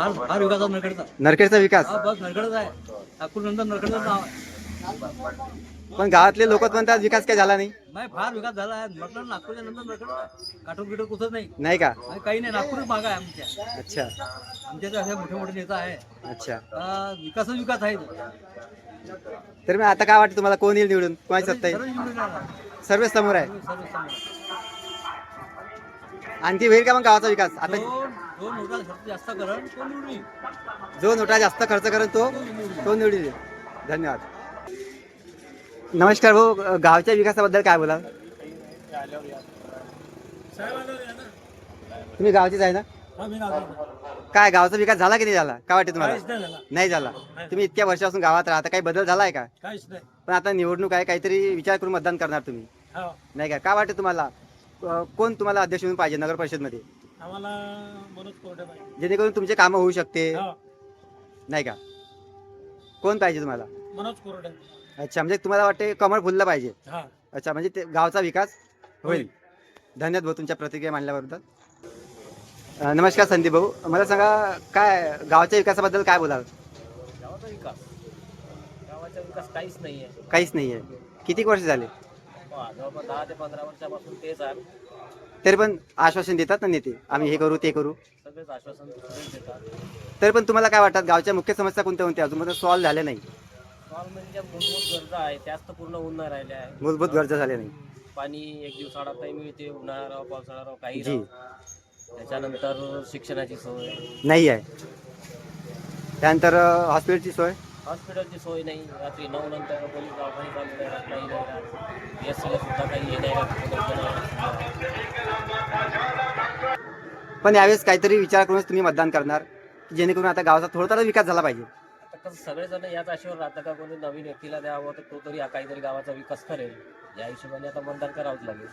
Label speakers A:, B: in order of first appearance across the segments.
A: विकास आहे नरखेडचा.
B: नरखेडचा विकास?
A: हा बस नरखेडच आहे. नागपूर नंतर नरखेडचं नाव आहे.
B: पण गावातले लोक म्हणतात विकास काय झाला नाही?
A: नाही फार विकास झाला आहे. म्हटलं नागपूरच्या नंतर नरखेड काटून कुठंच नाही.
B: नाही का?
A: आणि काही नाही नागपूरच माग आहे आमच्या.
B: अच्छा.
A: आमच्या इथे असे मोठे मोठे नेता आहे.
B: अच्छा.
A: विकासच विकास आहे.
B: तर मग आता काय वाटतं तुम्हाला? कोण येईल निवडून? कोणाची सत्ता
A: सर्व
B: येईल
A: निवडून येणार.
B: सर्व समोर आहे.
A: सर्व- सर्व समोर.
B: आणखी होईल का मग गावाचा विकास? आता
A: जो नोटा जास्त करण तो निवडून येईल.
B: जो नोटा जास्त खर्च करेल तो तो निवडून येईल. धन्यवाद. नमस्कार भाऊ गावच्या विकासाबद्दल काय बोलाल? तुम्ही गावचेच आहे ना? काय गावचा विकास झाला की नाही झाला? काय वाटते तुम्हाला? नाही झाला. तुम्ही इतक्या वर्षापासून गावात राहता काही बदल झाला आहे का?
A: काहीच नाही.
B: पण आता निवडणूक आहे काहीतरी विचार करून मतदान करणार तुम्ही.
A: हो.
B: नाही का? काय वाटतं तुम्हाला? अं, कोण तुम्हाला अध्यक्ष म्हणून पाहिजे नगर परिषदमध्ये
A: आम्हाला मनोज कोरडे पाहिजे.
B: जेणेकरून तुमचे कामं होऊ शकते.
A: हो,
B: नाही का? कोण पाहिजे तुम्हाला?
A: मनोज कोरडे.
B: अच्छा म्हणजे तुम्हाला वाटते कमळ फुललं पाहिजे?
A: हा.
B: अच्छा म्हणजे ते गावचा विकास होईल. धन्यवाद भाऊ तुमच्या प्रतिक्रिया मांडल्याबद्दल. अं, नमस्कार संदीप भाऊ. मला सांगा काय गावाच्या विकासाबद्दल काय बोलाल?
A: गावाचा विकास? गावाचा विकास काहीच नाही आहे
B: काहीच नाही आहे किती वर्ष झाले?
A: जवळपास दहा ते पंधरा वर्षापासून तेच आहे.
B: तरी पण आश्वासन देतात ना नेते. आम्ही हे करू ते करू.
A: सगळेच आश्वासन देतात
B: तरी पण तुम्हाला काय वाटतात गावच्या मुख्य समस्या कोणत्या कोणत्या अजून सॉल्व्ह झाल्या नाही.
A: सॉल्व म्हणजे ज्या मूलभूत गरजा आहे त्याच तर पूर्ण होऊन नाही राहिल्या आहे.
B: मूलभूत गरजा झाल्या नाही.
A: पाणी एक काही मिळते उन्हाळा राहो पावसाळा राहो काही
B: जी.
A: त्याच्यानंतर शिक्षणाची सोय.
B: नाही आहे. त्यानंतर अं, हॉस्पिटलची सोय.
A: हॉस्पिटलची सोय नाही. रात्री नऊ नंतर पोलीस दवाखाने चालू नाही राहत, नाही राहत. एस सीला सुद्धा काही हे नाही राहत, राहत.
B: पण यावेळेस काहीतरी विचार करूनच तुम्ही मतदान करणार की जेणेकरून आता गावाचा थोडा तरी विकास झाला पाहिजे.
A: आता कसं सगळेजण याच आशेवर राहतं का कोणी नवीन व्यक्तीला द्यावं तर तो तरी काहीतरी गावाचा विकास करेल. या हिशोबाने आता मतदान करावंच लागेल.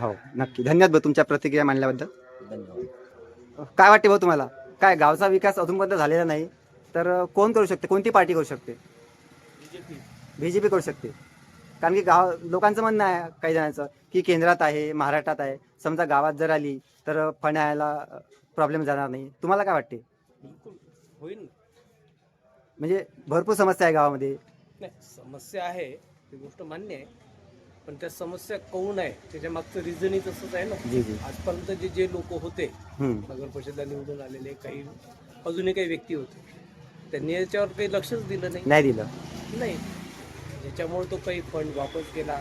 B: हो नक्की. धन्यवाद भाऊ तुमच्या प्रतिक्रिया मांडल्याबद्दल.
A: धन्यवाद.
B: काय वाटते भाऊ तुम्हाला? काय गावचा विकास अजूनपर्यंत झालेला नाही? तर कोण करू शकते? कोणती पार्टी करू शकते?
A: बीजेपी
B: बी जे पी करू शकते. कारण की गाव लोकांचं म्हणणं आहे काही जणांचं की केंद्रात आहे महाराष्ट्रात आहे. समजा गावात जर आली तर फंड यायला प्रॉब्लेम जाणार नाही. तुम्हाला काय वाटते?
C: बिलकुल. होईल
B: म्हणजे भरपूर समस्या आहे गावामध्ये.
C: नाही समस्या आहे. ती गोष्ट मान्य आहे. पण त्या समस्या कोण आहे? त्याच्या मागचं रिझनही तसंच आहे ना.
B: जी.
C: आजपर्यंत जे जे लोक होते
B: हम्म.
C: नगर परिषदला निवडून आलेले काही अजूनही काही व्यक्ती होते. त्यांनी याच्यावर काही लक्षच दिलं नाही.
B: नाही दिलं.
C: नाही. ज्याच्यामुळे तो काही फंड वापस गेला.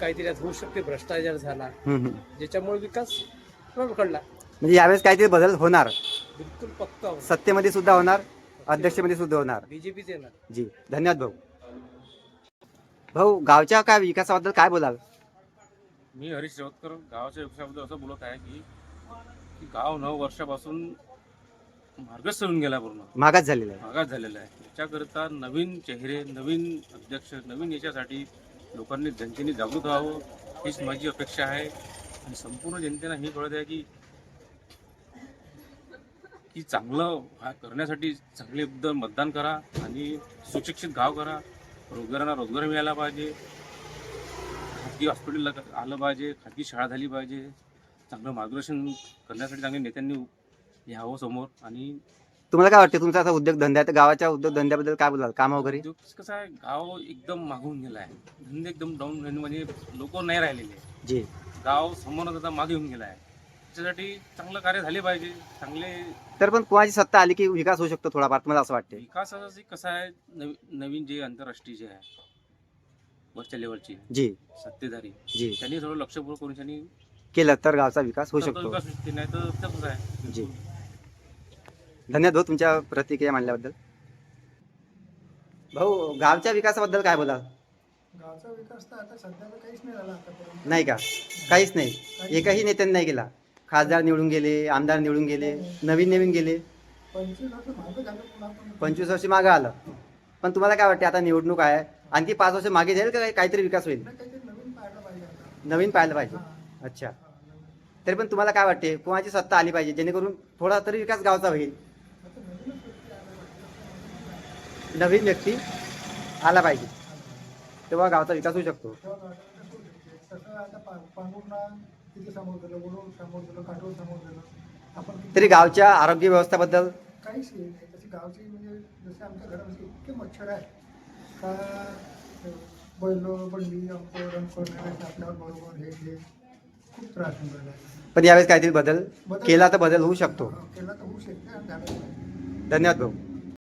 C: काहीतरी यात होऊ शकते भ्रष्टाचार झाला.
B: हम्म, हम्म.
C: ज्याच्यामुळे विकास रखडला
B: म्हणजे यावेळेस काहीतरी बदल होणार.
C: बिलकुल पक्का
B: सत्तेमध्ये सुद्धा होणार अध्यक्षमध्ये सुद्धा होणार.
C: बीजेपीच येणार.
B: जी. धन्यवाद भाऊ. भाऊ गावच्या काय विकासाबद्दल काय बोलाल?
D: मी हरीश रेवतकर गावाच्या विकासाबद्दल असं बोलत आहे की की गाव नऊ वर्षापासून मार्गच सोडून गेला पूर्ण.
B: मागास झालेला आहे.
D: मागास झालेला आहे. याच्याकरिता नवीन चेहरे नवीन अध्यक्ष नवीन याच्यासाठी लोकांनी जनतेने जागृत व्हावं हीच माझी अपेक्षा आहे. आणि संपूर्ण जनतेला हे कळत आहे की की चांगलं हा करण्यासाठी चांगले एकदम मतदान करा आणि सुशिक्षित गाव करा. रोजगारांना रोजगार मिळाला पाहिजे. खाजगी हॉस्पिटलला आलं पाहिजे. खाजगी शाळा झाली पाहिजे. चांगलं मार्गदर्शन करण्यासाठी चांगल्या नेत्यांनी यावं समोर. आणि
B: तुम्हाला काय वाटते तुमचा आता उद्योग धंदा आहे तर गावाच्या उद्योग धंद्याबद्दल काय बोलाल? काम वगैरे?
D: कसं आहे गाव एकदम मागून गेला आहे. धंदे एकदम डाऊन म्हणजे लोक नाही राहिलेले.
B: जी.
D: गाव समोरच आता मागे येऊन गेला आहे. त्याच्यासाठी चांगलं कार्य झाले पाहिजे चांगले
B: तर पण कोणाची सत्ता आली की विकास होऊ शकतो थोडाफार तुम्हाला असं वाटते
D: विकासाचं कसं आहे नवी नवीन जे आंतरराष्ट्रीय जे आहे वरच्या लेवलची
B: जी.
D: सत्तेधारी
B: जी.
D: त्यांनी थोडं लक्षपूर्वक करून त्यांनी
B: केलं तर गावचा विकास होऊ शकतो.
D: विकास नाही तर तसंच आहे.
B: जी. धन्यवाद भाऊ तुमच्या प्रतिक्रिया मांडल्याबद्दल. भाऊ गावच्या विकासाबद्दल काय बोलाल?
E: गावचा विकास तर आता सध्या तर काहीच नाही झाला आतापर्यंत.
B: नाही का? काहीच नाही. एकाही नेत्याने नाही केला. खासदार निवडून गेले आमदार निवडून गेले नवीन नवीन गेले.
E: पंचवीस वर्ष मागं झालं पुन्हा पण
B: पंचवीस वर्ष मागे आलं. पण तुम्हाला काय वाटते आता निवडणूक आहे? आणखी पाच वर्ष मागे जाईल का काही- काहीतरी विकास होईल?
E: नाही, काहीतरी नवीन पाहायला पाहिजे आता.
B: नवीन पाहायला पाहिजे. अच्छा. तरी पण तुम्हाला काय वाटते कोणाची सत्ता आली पाहिजे जेणेकरून थोडा तरी विकास गावचा होईल
E: आता नवीनच व्यक्ती आला पाहिजे.
B: नवीन व्यक्ती आला पाहिजे. तेव्हा गावचा विकास होऊ शकतो.
E: किती-
B: तरी गावच्या आरोग्य व्यवस्थेबद्दल
E: काहीच हे नाही गावची म्हणजे जसं आमच्या घरामध्ये इतके मच्छर आहे का बैल बंडी आपल्यावर बरोबर हे हे खूप त्रास होऊन.
B: पण यावेळेस काहीतरी बदल केला तर बदल होऊ शकतो.
E: हा, केला तर होऊ शकते.
B: धन्यवाद भाऊ.